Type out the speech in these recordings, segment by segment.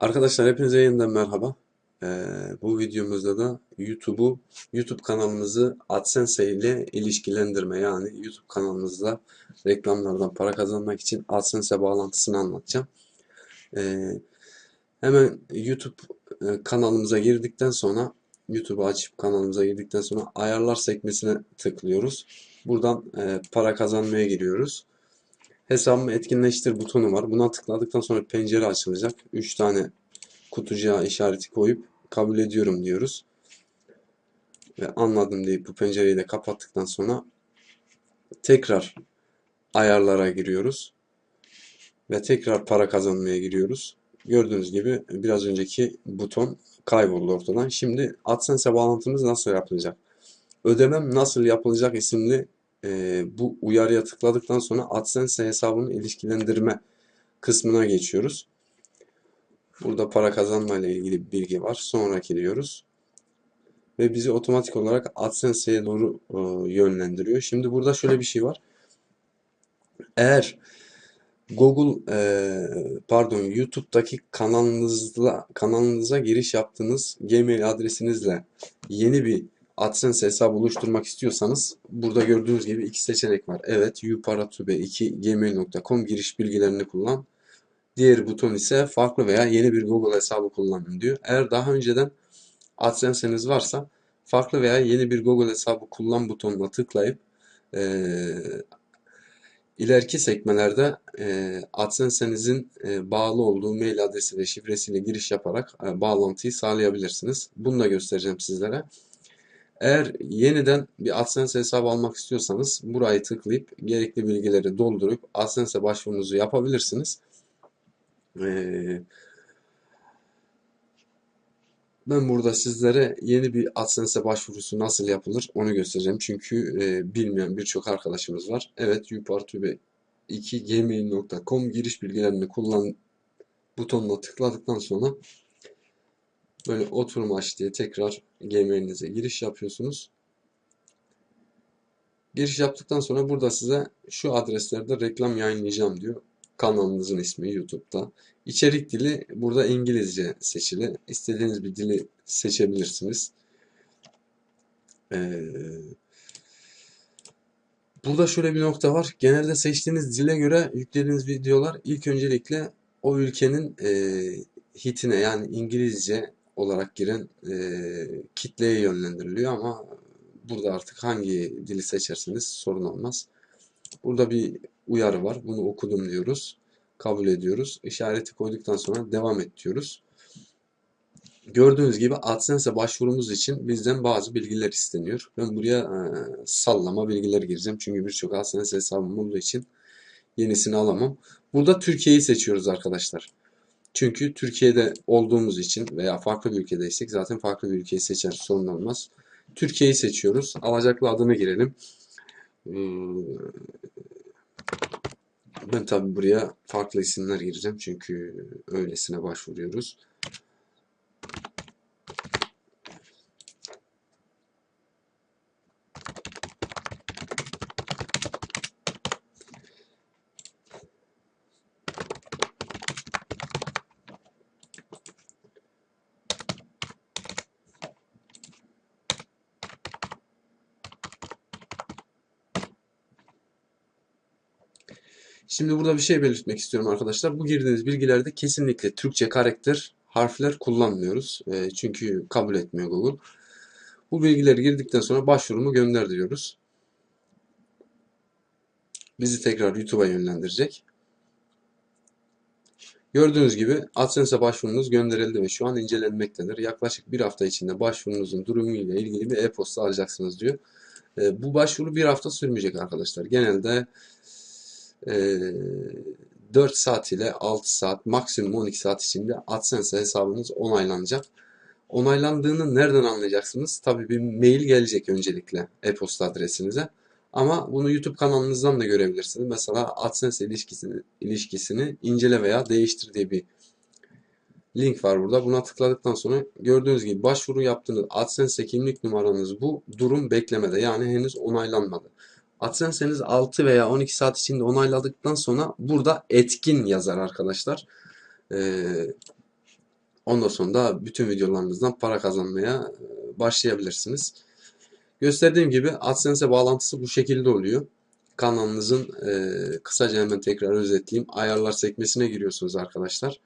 Arkadaşlar hepinize yeniden merhaba. Ee, bu videomuzda da YouTube'u, YouTube kanalımızı AdSense ile ilişkilendirme yani YouTube kanalımızda reklamlardan para kazanmak için AdSense bağlantısını anlatacağım. Ee, hemen YouTube e, kanalımıza girdikten sonra YouTube'u açıp kanalımıza girdikten sonra ayarlar sekmesine tıklıyoruz. Buradan e, para kazanmaya giriyoruz. Hesabımı etkinleştir butonu var. Buna tıkladıktan sonra pencere açılacak. 3 tane kutucuğa işareti koyup kabul ediyorum diyoruz. Ve anladım deyip bu pencereyi de kapattıktan sonra tekrar ayarlara giriyoruz. Ve tekrar para kazanmaya giriyoruz. Gördüğünüz gibi biraz önceki buton kayboldu ortadan. Şimdi AdSense bağlantımız nasıl yapılacak? Ödemem nasıl yapılacak isimli e, bu uyarıya tıkladıktan sonra AdSense hesabını ilişkilendirme kısmına geçiyoruz. Burada para kazanma ile ilgili bilgi var. Sonraki diyoruz. Ve bizi otomatik olarak AdSense'ye doğru e, yönlendiriyor. Şimdi burada şöyle bir şey var. Eğer Google e, pardon YouTube'daki kanalınızla kanalınıza giriş yaptığınız Gmail adresinizle yeni bir AdSense hesabı oluşturmak istiyorsanız burada gördüğünüz gibi iki seçenek var. Evet, uparatube2 gmail.com giriş bilgilerini kullan. Diğer buton ise farklı veya yeni bir Google hesabı kullanın diyor. Eğer daha önceden AdSense'iniz varsa farklı veya yeni bir Google hesabı kullan butonuna tıklayıp e, ileriki sekmelerde e, AdSense'inizin e, bağlı olduğu mail adresi ve şifresiyle giriş yaparak e, bağlantıyı sağlayabilirsiniz. Bunu da göstereceğim sizlere. Eğer yeniden bir AdSense hesabı almak istiyorsanız burayı tıklayıp gerekli bilgileri doldurup AdSense başvurunuzu yapabilirsiniz. Ee, ben burada sizlere yeni bir AdSense başvurusu nasıl yapılır onu göstereceğim. Çünkü e, bilmeyen birçok arkadaşımız var. Evet yupartube 2 gmail.com giriş bilgilerini kullan butonuna tıkladıktan sonra böyle oturum aç diye tekrar Gmail'inize giriş yapıyorsunuz. Giriş yaptıktan sonra burada size şu adreslerde reklam yayınlayacağım diyor. Kanalınızın ismi YouTube'da. İçerik dili burada İngilizce seçili. İstediğiniz bir dili seçebilirsiniz. Ee, burada şöyle bir nokta var. Genelde seçtiğiniz dile göre yüklediğiniz videolar ilk öncelikle o ülkenin e, hitine yani İngilizce olarak giren e, kitleye yönlendiriliyor ama burada artık hangi dili seçerseniz sorun olmaz. Burada bir uyarı var. Bunu okudum diyoruz. Kabul ediyoruz. İşareti koyduktan sonra devam et diyoruz. Gördüğünüz gibi AdSense başvurumuz için bizden bazı bilgiler isteniyor. Ben buraya e, sallama bilgiler gireceğim. Çünkü birçok AdSense hesabım olduğu için yenisini alamam. Burada Türkiye'yi seçiyoruz arkadaşlar. Çünkü Türkiye'de olduğumuz için veya farklı bir ülkedeysek zaten farklı bir ülkeyi seçer sorun olmaz. Türkiye'yi seçiyoruz. Alacaklı adını girelim. Ee, ben tabi buraya farklı isimler gireceğim çünkü öylesine başvuruyoruz. Şimdi burada bir şey belirtmek istiyorum arkadaşlar. Bu girdiğiniz bilgilerde kesinlikle Türkçe karakter, harfler kullanmıyoruz. E, çünkü kabul etmiyor Google. Bu bilgileri girdikten sonra başvurumu gönder diyoruz. Bizi tekrar YouTube'a yönlendirecek. Gördüğünüz gibi AdSense'e başvurunuz gönderildi ve şu an incelenmektedir. Yaklaşık bir hafta içinde başvurunuzun durumu ile ilgili bir e-posta alacaksınız diyor. E, bu başvuru bir hafta sürmeyecek arkadaşlar. Genelde 4 saat ile 6 saat maksimum 12 saat içinde AdSense hesabınız onaylanacak. Onaylandığını nereden anlayacaksınız? Tabii bir mail gelecek öncelikle e-posta adresinize. Ama bunu YouTube kanalınızdan da görebilirsiniz. Mesela AdSense ilişkisini, ilişkisini incele veya değiştir diye bir link var burada. Buna tıkladıktan sonra gördüğünüz gibi başvuru yaptığınız AdSense kimlik numaranız bu. Durum beklemede yani henüz onaylanmadı. AdSense'niz 6 veya 12 saat içinde onayladıktan sonra burada etkin yazar arkadaşlar. Ee, Ondan sonra da bütün videolarınızdan para kazanmaya e, başlayabilirsiniz. Gösterdiğim gibi AdSense'e bağlantısı bu şekilde oluyor. Kanalınızın e, kısaca hemen tekrar özetleyeyim. Ayarlar sekmesine giriyorsunuz arkadaşlar.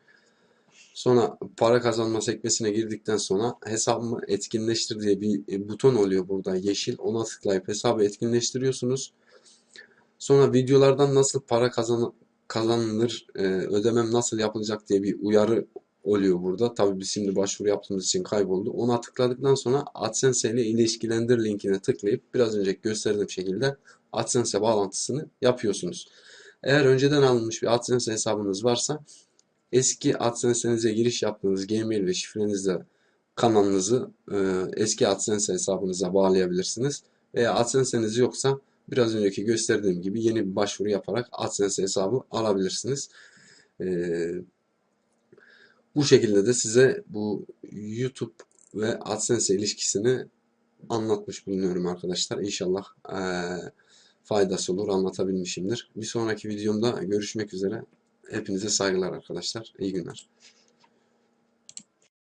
Sonra para kazanma sekmesine girdikten sonra hesabımı etkinleştir diye bir e, buton oluyor burada yeşil. Ona tıklayıp hesabı etkinleştiriyorsunuz. Sonra videolardan nasıl para kazan kazanılır, e, ödemem nasıl yapılacak diye bir uyarı oluyor burada. Tabii biz şimdi başvuru yaptığımız için kayboldu. Ona tıkladıktan sonra AdSense ile ilişkilendir linkine tıklayıp biraz önce gösterdiğim şekilde AdSense bağlantısını yapıyorsunuz. Eğer önceden alınmış bir AdSense hesabınız varsa eski AdSense'inize giriş yaptığınız Gmail ve şifrenizle kanalınızı e, eski AdSense hesabınıza bağlayabilirsiniz. Veya AdSense'iniz yoksa biraz önceki gösterdiğim gibi yeni bir başvuru yaparak AdSense hesabı alabilirsiniz. E, bu şekilde de size bu YouTube ve AdSense ilişkisini anlatmış bulunuyorum arkadaşlar. İnşallah e, faydası olur, anlatabilmişimdir. Bir sonraki videomda görüşmek üzere. Hepinize saygılar arkadaşlar. İyi günler.